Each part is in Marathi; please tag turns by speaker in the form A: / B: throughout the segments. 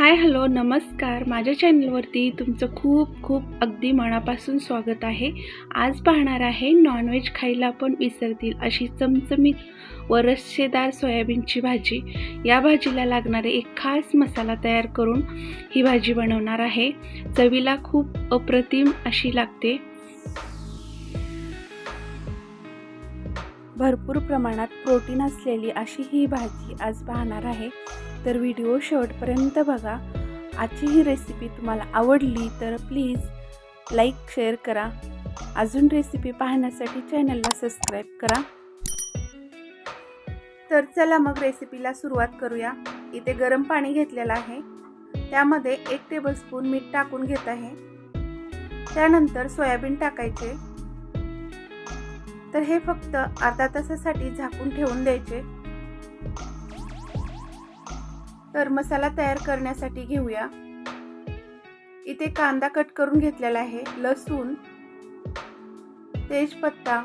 A: हाय हॅलो नमस्कार. माझ्या चॅनलवरती तुमचं खूप खूप अगदी मनापासून स्वागत आहे. आज पाहणार आहे नॉनव्हेज खायला पण विसरतील अशी चमचमीत व रस्सेदार सोयाबीनची भाजी. या भाजीला लागणारे एक खास मसाला तयार करून ही भाजी बनवणार आहे. चवीला खूप अप्रतिम अशी लागते. भरपूर प्रमाणात प्रोटीन असलेली अशी ही भाजी आज पाहणार आहे. तर व्हिडिओ शेवटपर्यंत बघा. आजची ही रेसिपी तुम्हाला आवडली तर प्लीज लाईक शेअर करा. अजून रेसिपी पाहण्यासाठी चॅनलला सबस्क्राईब करा. तर चला मग रेसिपीला सुरुवात करूया. इथे गरम पाणी घेतलेलं आहे. त्यामध्ये एक टेबलस्पून मीठ टाकून घेत आहे. त्यानंतर सोयाबीन टाकायचे. तर हे फक्त अर्धा तासासाठी झाकून ठेवून द्यायचे. तर मसाला तयार करण्यासाठी घेऊया. इथे कांदा कट करून घेतलेला आहे लसूण तेजपत्ता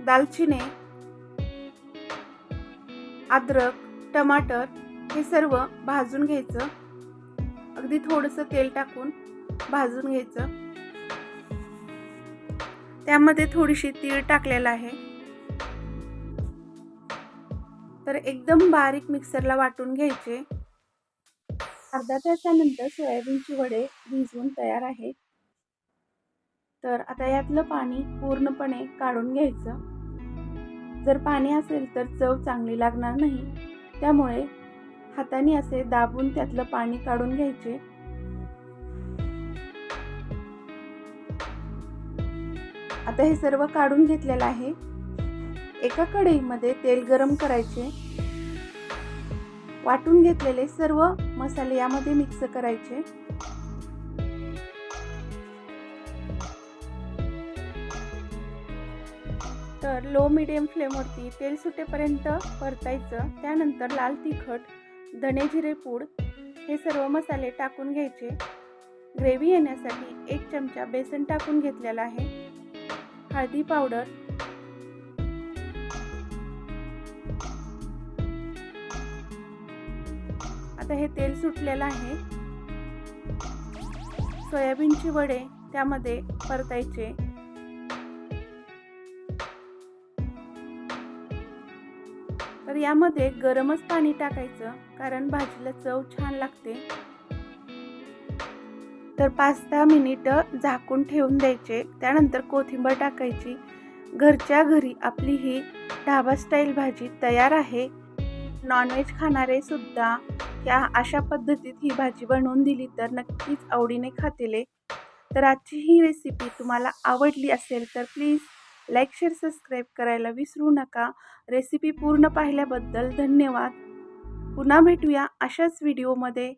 A: दालचिने अद्रक टमाटर हे सर्व भाजून घ्यायचं. अगदी थोडंसं तेल टाकून भाजून घ्यायचं. त्यामध्ये थोडीशी तीळ टाकलेलं आहे. तर एकदम बारीक मिक्सरला वाटून घ्यायचे. अर्धा तासानंतर सोयाबीनची वडे भिजवून तयार आहेत. तर आता यातलं पाणी पूर्णपणे काढून घ्यायचं. जर पाणी असेल तर चव चांगली लागणार नाही. त्यामुळे हाताने असे दाबून त्यातलं पाणी काढून घ्यायचे. आता हे सर्व काढून घेतलेलं आहे. एका कढईमध्ये तेल गरम करायचे. वाटून घेतलेले सर्व मसाले यामध्ये मिक्स करायचे. तर लो मिडियम फ्लेमवरती तेल सुटेपर्यंत परतायचं. त्यानंतर लाल तिखट धने जिरे पूड हे सर्व मसाले टाकून घ्यायचे. ग्रेव्ही येण्यासाठी एक चमचा बेसन टाकून घेतलेला आहे. हळदी पावडर आता हे तेल सुटलेलं आहे. सोयाबीनचे वडे त्यामध्ये परतायचे. तर यामध्ये गरमच पाणी टाकायचं कारण भाजीला चव छान लागते. तर पाच दहा मिनिटं झाकून ठेवून द्यायचे त्यानंतर कोथिंबीर टाकायची. घरच्या घरी आपली ही ढाबा स्टाईल भाजी तयार आहे. नॉनव्हेज खाणारे सुद्धा या अशा पद्धतीत ही भाजी बनवून दिली तर नक्कीच आवडीने खातील. तर आजची ही रेसिपी तुम्हाला आवडली असेल तर प्लीज लाईक शेअर सबस्क्राईब करायला विसरू नका. रेसिपी पूर्ण पाहिल्याबद्दल धन्यवाद. पुन्हा भेटूया अशाच व्हिडिओमध्ये